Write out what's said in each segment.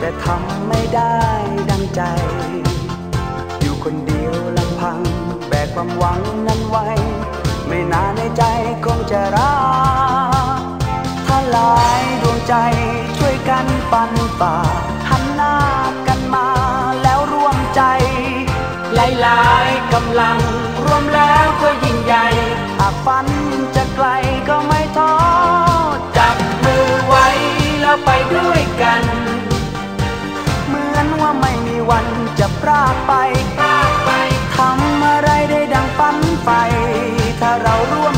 แต่ทำไม่ได้ดังใจ ความหวังนั้นไว้ ไม่นานในใจคงจะรักถ้าหลายดวงใจช่วยกันปันป่า หันหน้ากันมาแล้วร่วมใจ หลายๆกำลังรวมแล้วก็ยิ่งใหญ่หากฝันจะไกลก็ไม่ท้อจับมือไว้แล้วไปด้วยกัน เหมือนว่าไม่มีวันจะพรากไปพรากไปทำ ดังฝันไฟ ถ้าเราร่วม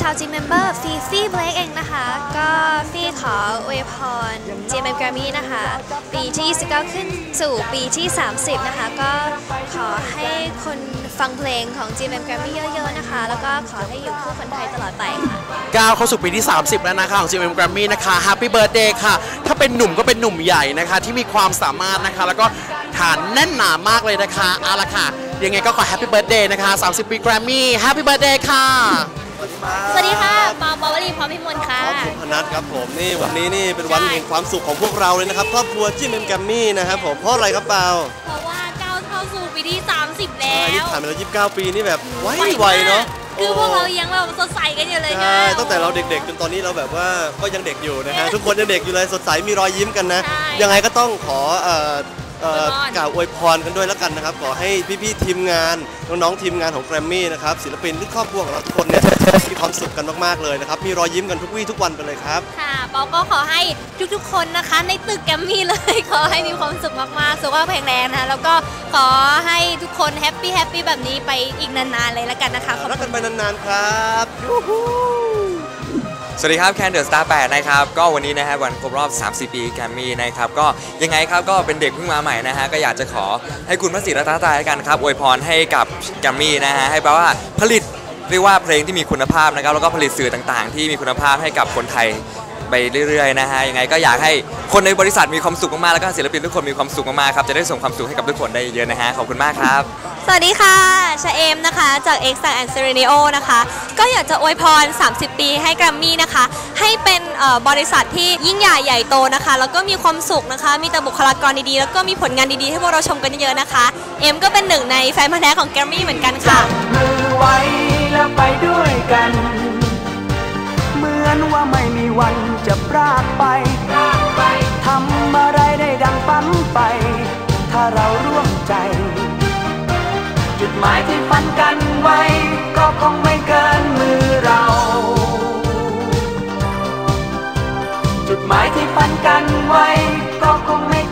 ชาวจีเมมเบอร์ฟีฟี่เบลกเองนะคะ ก็ฟี่ขออวยพรจีเมมแกรมี่นะคะ ปีที่29ขึ้นสู่ปีที่ 30 นะคะ ก็ขอให้คนฟังเพลงของจีเมมแกรมี่เยอะๆนะคะ แล้วก็ขอให้อยู่คู่คนไทยตลอดไปค่ะก้าวเข้าสู่ปีที่ 30 แล้วนะคะของ GMM Grammy นะคะ Happy Birthday ค่ะ ถ้าเป็นหนุ่มก็เป็นหนุ่มใหญ่นะคะ ที่มีความสามารถนะคะ แล้วก็ฐานแน่นหนามากเลยนะคะเอาละค่ะ ยังไงก็ขอ Happy Birthday นะคะ 30 ปี Grammy Happy Birthday ค่ะ สวัสดีค่ะ ปอปอวลีพร้อมพิมลค่ะขอบคุณพนัทครับผมนี่วันนี้นี่เป็นวันใช่แห่งความสุขของพวกเราเลยนะครับครอบครัวจิ้มเอ็มแกมมี่นะครับผมเพราะอะไรครับเปล่าเพราะว่าก้าวเข้าสู่ปีที่ 30 แล้อ่านี่วผ่านไปแล้ว29 ปีนี่แบบไวไวเนาะคือพวกเรายังแบบสดใสกันอยู่เลยใช่นะตั้งแต่เราเด็กๆจนตอนนี้เราแบบว่าก็ยังเด็กอยู่นะฮะทุกคนยังเด็กอยู่เลยสดใสมีรอยยิ้มกันนะ ใช่ ยังไงก็ต้องขอเอ่อเอ่ออวยพร กล่าวอวยพรกันด้วยแล้วกันนะครับ ขอให้พี่ๆทีมงานน้องๆทีมงานของแกรมมี่นะครับศิลปินทุกครอบครัวของเราทุกคนเนี่ยมีความสุขกันมากๆเลยนะครับ มีรอยยิ้มกันทุกวี่ทุกวันไปเลยครับ ค่ะปอก็ขอให้ทุกๆ คนนะคะ ในตึกแกรมมี่เลย ขอให้มีความสุขมากๆ สุขภาพแข็งแรงนะคะแล้วก็ขอให้ทุกคนแฮปปี้แฮปปี้แบบนี้ไปอีกนานๆเลยละกันนะคะขอบรักคุกัณนไปนานๆครับยูฮู สวัสดีครับแคนเดอร์สตาร์8นะครับ ก็วันนี้นะฮะวันครบรอบ 30 ปีแกรมมี่นะครับ ก็ยังไงครับก็เป็นเด็กเพิ่งมาใหม่นะฮะ ก็อยากจะขอให้คุณพระศรีรัตนตรัยแล้กันครับอวยพรให้กับแกรมมี่นะฮะ ให้แปลว่าผลิตเรียกว่าเพลงที่มีคุณภาพนะครับ แล้วก็ผลิตสื่อต่างๆ ที่มีคุณภาพให้กับคนไทย ไปเรื่อยๆนะฮะยังไงก็อยากให้คนในบริษัทมีความสุขมากๆแล้วก็ศิลปินทุกคนมีความสุขมากๆครับจะได้ส่งความสุขให้กับทุกคนได้เยอะนะฮะขอบคุณมากครับ สวัสดีค่ะชาเอมนะคะ จาก X and s e r e n i o นะคะ ก็อยากจะอวยพร 30 ปีให้แกรมมี่นะคะ ให้เป็นเอ่อบริษัทที่ยิ่งใหญ่ใหญ่โตนะคะ แล้วก็มีความสุขนะคะ มีแต่บุคลากรดีๆ แล้วก็มีผลงานดีๆ ให้พวกเราชมกันเยอะๆนะคะ เอมก็เป็นหนึ่งในแฟนพันธุ์แท้ของแกรมมี่เหมือนกันค่ะมือไว้แล้วไปด้วยกัน เหมือนว่าไม่มีวัน จะพรากไป ทำอะไรได้ดังฝันไป ถ้าเราร่วมใจ จุดหมายที่ฝันกันไว้ ก็คงไม่เกินมือเรา จุดหมายที่ฝันกันไว้ ก็คงไม่